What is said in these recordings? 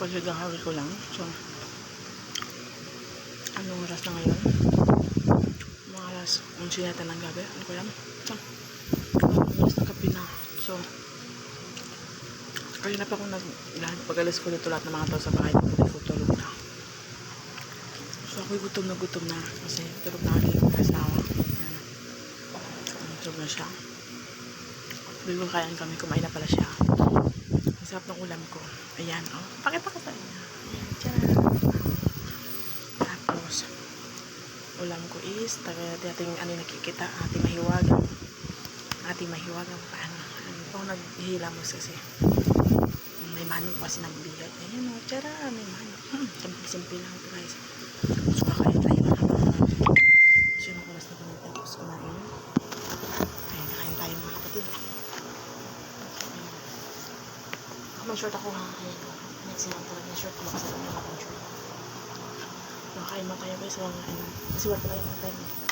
Kapag nagkakawin ko lang. So, anong oras na ngayon? Mga alas 11 yata ng gabi. Ano ko alam? So, oras ng gabi na. So, kaya na pa akong nag... Lahat, pag alas ko dito lahat ng mga tao sa bahay, ko tulog na. So, ako'y gutom na gutom na. Kasi tulog na aking asawa. Ayan. Tulog na siya. Ko kayaan kami, kumain na pala siya. Sarap ng ulam ko. Ayan, oh. Pakita ko sa inyo. Ayan, tiyan. Tapos, ulam ko is, ating ano nakikita, ating mahiwagang. Ating mahiwagang paano. Ano ako naghihilamos kasi. May manok kasi nagbigay. Ayan, oh, tiyara, may manok. Hmm, simple lang ito guys. So, kakain tayo may short ako ha. Ayun ko. Next year talaga yung short ko. Na ako. Nakakain mo tayo guys. Mga ano. Kasi wala talaga yung time.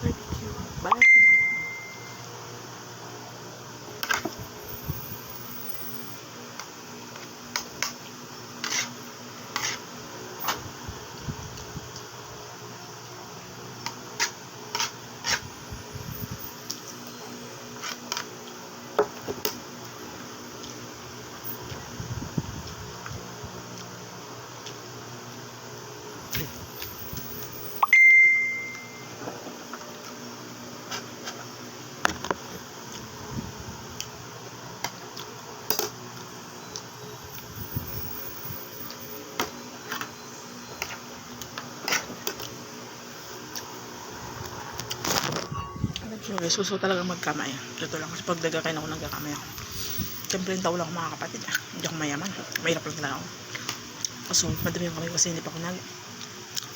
Thank you. So guys, suso talaga magkamay. Ito lang kasi pag nagkakain ako nagkakamay ako. Siyempre yung tao lang ako mga kapatid. Ah. Hindi ako mayaman. Mahirap lang talaga ako. Kaso madami yung kamay kasi hindi pa ako nag...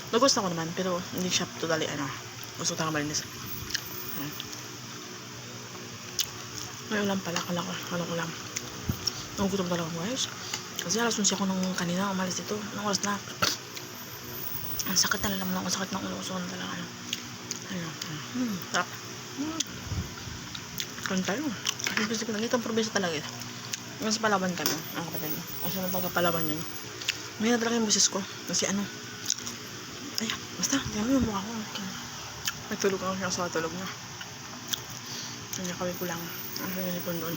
Nagusto ko naman pero hindi siya totally ano. Gusto talaga malinis. Hmm. May ulam pala. Kala ko. Walang ulam. Nagugutom talaga ako guys. Kasi alas 11 ako nung kanina umalis dito. Nung oras na. Ang sakit na lang ang sakit ng ulo ko. So, talaga ano. Ano. Hmm. Kain tayo. Kasi ko lang. Ito ang probinsya talaga. eh. Mas Palawan kami. Ang kapatid mo. Kasi nang taga Palawan yun. May na talaga yung boses ko. Kasi ano. Ay, basta. Dami yung mukha ko. Nagtulog ako siya sa tulog na. Kanya kami ko lang. Ang sinilipon doon.